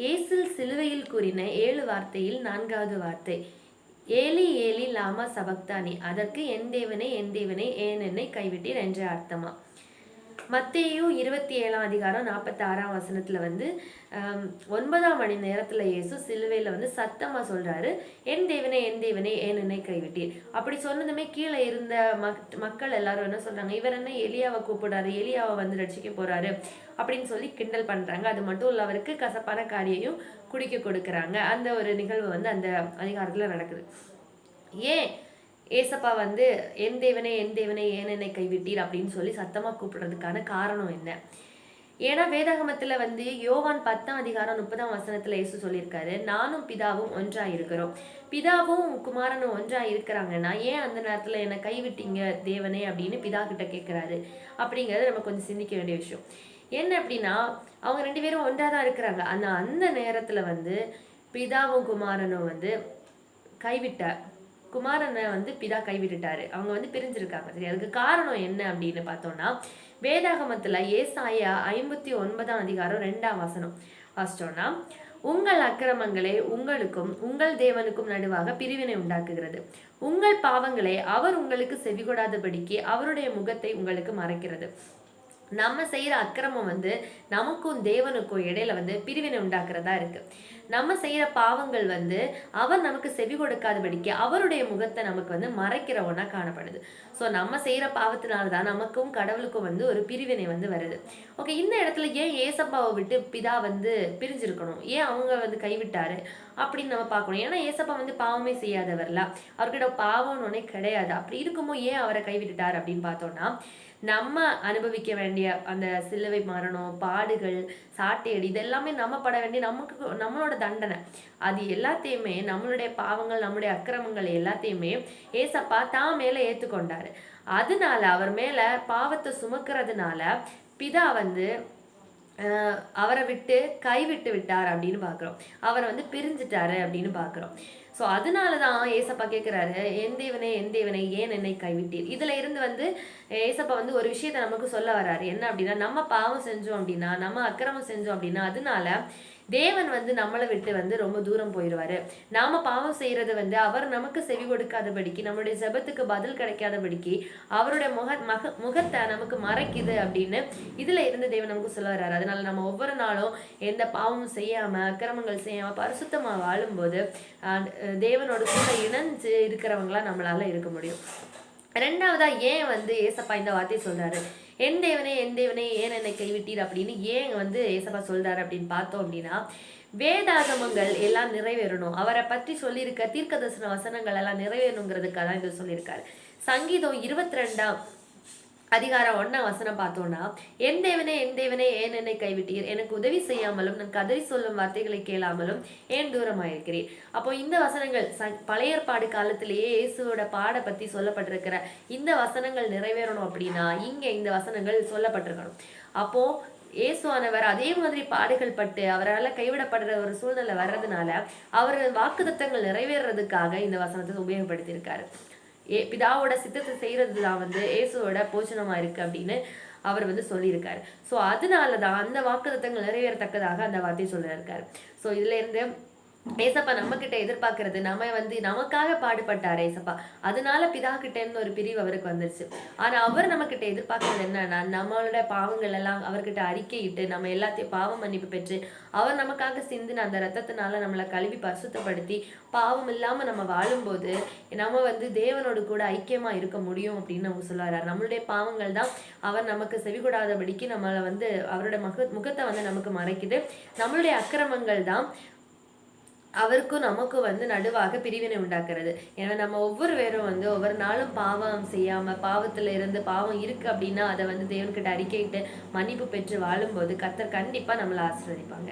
இயேசில் சிலுவையில் கூறின ஏழு வார்த்தையில் நான்காவது வார்த்தை. ஏலி ஏலி லாமா சபக்தானி. அதற்கு என் தேவனே என் தேவனே ஏன் என்னை கைவிட்டீர் என்ற அர்த்தமா? மத்தேயு இருபத்தி ஏழாம் அதிகாரம் நாற்பத்தி ஆறாம் வசனத்துல வந்து ஒன்பதாம் மணி நேரத்துல இயேசு சிலுவையில வந்து சத்தமா சொல்றாரு என் தேவனே என் தேவனே ஏன் என்னை கைவிட்டீர்? அப்படி சொன்னதுமே கீழே இருந்த மக் மக்கள் எல்லாரும் என்ன சொல்றாங்க இவர் என்ன எலியாவை கூப்பிடுறாரு எலியாவை வந்து ரட்சிக்க போறாரு அப்படின்னு சொல்லி கிண்டல் பண்றாங்க. அது மட்டும் இல்ல அவருக்கு கசப்பான காரியையும் குடிக்க கொடுக்குறாங்க. அந்த ஒரு நிகழ்வு வந்து அந்த அதிகாரத்துல நடக்குது. ஏன்? ஏசப்பா வந்து என் தேவனே என் தேவனே ஏன் என்னை கைவிட்டீர்? அப்படின்னு சொல்லி சத்தமாக கூப்பிடுறதுக்கான காரணம் என்ன? ஏன்னா வேதாகமத்தில் வந்து யோவான் பத்தாம் அதிகாரம் முப்பதாம் வசனத்தில் இயேசு சொல்லியிருக்காரு நானும் பிதாவும் ஒன்றாக இருக்கிறோம் பிதாவும் குமாரனும் ஒன்றாக இருக்கிறாங்கன்னா ஏன் அந்த நேரத்தில் என்னை கைவிட்டீங்க தேவனே? அப்படின்னு பிதா கிட்ட கேட்குறாரு அப்படிங்கறது நம்ம கொஞ்சம் சிந்திக்க வேண்டிய விஷயம். என்ன அப்படின்னா அவங்க ரெண்டு பேரும் ஒன்றாக தான் இருக்கிறாங்க. ஆனால் அந்த நேரத்தில் வந்து பிதாவும் குமாரனும் வந்து கைவிட்ட குமாரனை வந்து பிதா கைவிட்டுட்டாரு. அவங்க வந்து பிரிஞ்சிருக்காங்க. சரி அதுக்கு காரணம் என்ன அப்படின்னு பார்த்தோம்னா வேதாகமத்துல ஏசாயா ஐம்பத்தி ஒன்பதாம் அதிகாரம் ரெண்டாம் வசனம். வாசிச்சோம்னா உங்கள் அக்கிரமங்களே உங்களுக்கும் உங்கள் தேவனுக்கும் நடுவாக பிரிவினை உண்டாக்குகிறது. உங்கள் பாவங்களே அவர் உங்களுக்கு செவிகொடாதபடிக்கு அவருடைய முகத்தை உங்களுக்கு மறைக்கிறது. நம்ம செய்கிற அக்கிரமம் வந்து நமக்கும் தேவனுக்கும் இடையில வந்து பிரிவினை உண்டாக்குறதா இருக்கு. நம்ம செய்கிற பாவங்கள் வந்து அவர் நமக்கு செவி கொடுக்காதபடிக்கு அவருடைய முகத்தை நமக்கு வந்து மறைக்கிற காணப்படுது. ஸோ நம்ம செய்கிற பாவத்தினால தான் நமக்கும் கடவுளுக்கும் வந்து ஒரு பிரிவினை வந்து வருது. ஓகே இந்த இடத்துல ஏன் ஏசப்பாவை விட்டு பிதா வந்து பிரிஞ்சிருக்கணும்? ஏன் அவங்க வந்து கைவிட்டாரு? அப்படின்னு நம்ம பார்க்கணும். ஏன்னா ஏசப்பா வந்து பாவமே செய்யாதவர்ல. அவர்கிட்ட பாவம்னு ஒன்றே கிடையாது. அப்படி இருக்கும்போது ஏன் அவரை கைவிட்டுட்டார் அப்படின்னு பார்த்தோம்னா நம்ம அனுபவிக்க வேண்டிய அந்த சிலுவை மரணம் பாடுகள் சாட்டையடி இதெல்லாமே நம்ம பட வேண்டிய நமக்கு நம்மளோட தண்டனை. அது எல்லாத்தையுமே நம்மளுடைய பாவங்கள் நம்மளுடைய அக்கிரமங்கள் எல்லாத்தையுமே ஏசப்பா தான் மேலே ஏற்றுக்கொண்டார் அதனால அவர் மேலே பாவத்தை சுமக்கிறதுனால பிதா வந்து அவரை விட்டு கைவிட்டு விட்டார் அப்படின்னு பார்க்குறோம். அவரை வந்து பிரிஞ்சுட்டாரு அப்படின்னு பார்க்குறோம். ஸோ அதனால தான் ஏசப்பா கேட்குறாரு என் தேவனே என் தேவனே ஏன் என்னை கைவிட்டீர்? இதுல இருந்து வந்து ஏசப்பா வந்து ஒரு விஷயத்த நமக்கு சொல்ல வராரு என்ன அப்படின்னா நம்ம பாவம் செஞ்சோம் அப்படின்னா நம்ம அக்கிரமம் செஞ்சோம் அப்படின்னா அதனால தேவன் வந்து நம்மளை விட்டு வந்து ரொம்ப தூரம் போயிடுவாரு. நாம பாவம் செய்யறது வந்து அவர் நமக்கு செவி கொடுக்காதபடிக்கு நம்மளுடைய ஜபத்துக்கு பதில் கிடைக்காதபடிக்கு அவருடைய முக மக முகத்தை நமக்கு மறைக்குது அப்படின்னு இதுல இருந்து தேவன் நமக்கு சொல்ல வர்றாரு. அதனால நம்ம ஒவ்வொரு நாளும் எந்த பாவமும் செய்யாம அக்கிரமங்கள் செய்யாம பரிசுத்தமா வாழும்போது தேவனோட கூட இணைஞ்சு இருக்கிறவங்களா நம்மளால இருக்க முடியும். ரெண்டாவதா ஏன் வந்து ஏசப்பா இந்த வார்த்தையை சொல்றாரு? என் தேவனே என் தேவனே ஏன் என்னை கைவிட்டீர் அப்படின்னு ஏன் வந்து ஏசப்பா சொல்றாரு அப்படின்னு பார்த்தோம் அப்படின்னா வேதாகமங்கள் எல்லாம் நிறைவேறணும். அவரை பற்றி சொல்லியிருக்க தீர்க்கதர்சன வசனங்கள் எல்லாம் நிறைவேறணுங்கிறதுக்காக தான் இது சொல்லியிருக்காரு. சங்கீதம் இருபத்தி ரெண்டாம் அதிகாரம் ஒன்னா வசனம் பார்த்தோம்னா என் தேவனே என் தேவனே ஏன் என்னை கைவிட்டீர்? எனக்கு உதவி செய்யாமலும் நான் கதறி சொல்லும் வார்த்தைகளை கேளாமலும் ஏன் தூரமாயிருக்கிறீர்? அப்போ இந்த வசனங்கள் ச- பழைய ஏற்பாடு காலத்திலேயே இயேசுவோட பாட பத்தி சொல்லப்பட்டிருக்கிற இந்த வசனங்கள் நிறைவேறணும் அப்படின்னா இங்க இந்த வசனங்கள் சொல்லப்பட்டிருக்கணும். அப்போ இயேசுவானவர் அதே மாதிரி பாடுகள் பட்டு அவரால் கைவிடப்படுற ஒரு சூழ்நிலை வர்றதுனால அவர் வாக்குத்தத்தங்கள் நிறைவேறதுக்காக இந்த வசனத்தை உபயோகப்படுத்தியிருக்காரு. ஏ பிதாவோட சித்தத்தை செய்கிறது தான் வந்து இயேசுவோட போஜனமாக இருக்குது அப்படின்னு அவர் வந்து சொல்லியிருக்காரு. ஸோ அதனால தான் அந்த வாக்குத்தங்கள் நிறைவேறத்தக்கதாக அந்த வார்த்தையை சொல்லியிருக்காரு. ஸோ இதுலேருந்து ஏசப்பா நம்ம கிட்ட எதிர்பார்க்கறது நம்ம வந்து நமக்காக பாடுபட்டார் ஏசப்பா. அதனால பிதா கிட்ட ஒரு பிரிவு அவருக்கு வந்துருச்சு. ஆனா அவர் நம்ம கிட்ட எதிர்பார்க்கறது என்னன்னா நம்மளோட பாவங்கள் எல்லாம் அவர்கிட்ட அறிக்கையிட்டு நம்ம எல்லாத்தையும் பாவ மன்னிப்பு பெற்று அவர் நமக்காக சிந்தின அந்த ரத்தத்தினால நம்மளை கழுவி பரிசுத்தப்படுத்தி பாவம் இல்லாம நம்ம வாழும்போது நம்ம வந்து தேவனோடு கூட ஐக்கியமா இருக்க முடியும் அப்படின்னு நம்ம சொல்லுறாரு நம்மளுடைய பாவங்கள் தான் அவர் நமக்கு செவிகூடாதபடிக்கு நம்மளை வந்து அவரோட முக முகத்தை வந்து நமக்கு மறைக்குது. நம்மளுடைய அக்கிரமங்கள் தான் அவருக்கும் நமக்கும் வந்து நடுவாக பிரிவினை உண்டாக்குறது. ஏன்னா நம்ம ஒவ்வொரு பேரும் வந்து ஒவ்வொரு நாளும் பாவம் செய்யாம பாவத்துல இருந்து பாவம் இருக்கு அப்படின்னா அதை வந்து தேவன்கிட்ட அறிக்கையிட்டு மன்னிப்பு பெற்று வாழும்போது கத்தர் கண்டிப்பா நம்மளை ஆசிர்வதிப்பாங்க.